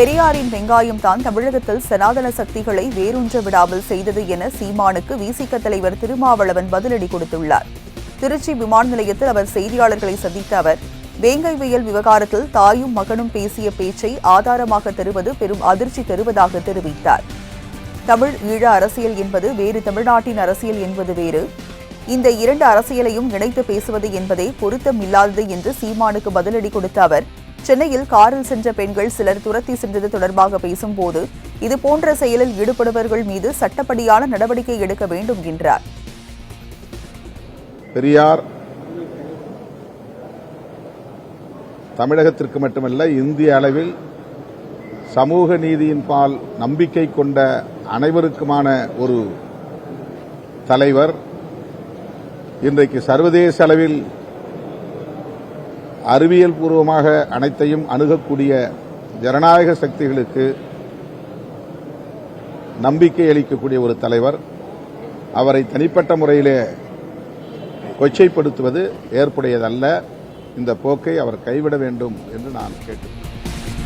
பெரியாரின் வெங்காயம் தான் தமிழகத்தில் சனாதன சக்திகளை வேரூன்ற விடாமல் செய்தது என சீமானுக்கு விசிக தலைவர் திருமாவளவன் பதிலடி கொடுத்துள்ளார். திருச்சி விமான நிலையத்தில் அவர் செய்தியாளர்களை சந்தித்த அவர் வேங்கை வயல் விவகாரத்தில் தாயும் மகனும் பேசிய பேச்சை ஆதாரமாக தருவது பெரும் அதிர்ச்சி தருவதாக தெரிவித்தார். தமிழ் ஈழ அரசியல் என்பது வேறு தமிழ்நாட்டின் அரசியல் என்பது வேறு. இந்த இரண்டு அரசியலையும் இணைத்து பேசுவது என்பதே பொருத்தமில்லாதது என்று சீமானுக்கு பதிலடி கொடுத்த அவர் சென்னையில் காரில் சென்ற பெண்கள் சிலர் துரத்தி சென்றது தொடர்பாக பேசும்போது இதுபோன்ற செயலில் ஈடுபடுபவர்கள் மீது சட்டப்படியான நடவடிக்கை எடுக்க வேண்டும் என்றார். பெரியார் தமிழகத்திற்கு மட்டுமல்ல இந்திய அளவில் சமூக நீதியின் பால் நம்பிக்கை கொண்ட அனைவருக்குமான ஒரு தலைவர். இன்றைக்கு சர்வதேச அளவில் அறிவியல் பூர்வமாக அனைத்தையும் அணுகக்கூடிய ஜனநாயக சக்திகளுக்கு நம்பிக்கை அளிக்கக்கூடிய ஒரு தலைவர். அவரை தனிப்பட்ட முறையிலே கொச்சைப்படுத்துவது ஏற்புடையதல்ல. இந்த போக்கை அவர் கைவிட வேண்டும் என்று நான் கேட்டுக்கொள்கிறேன்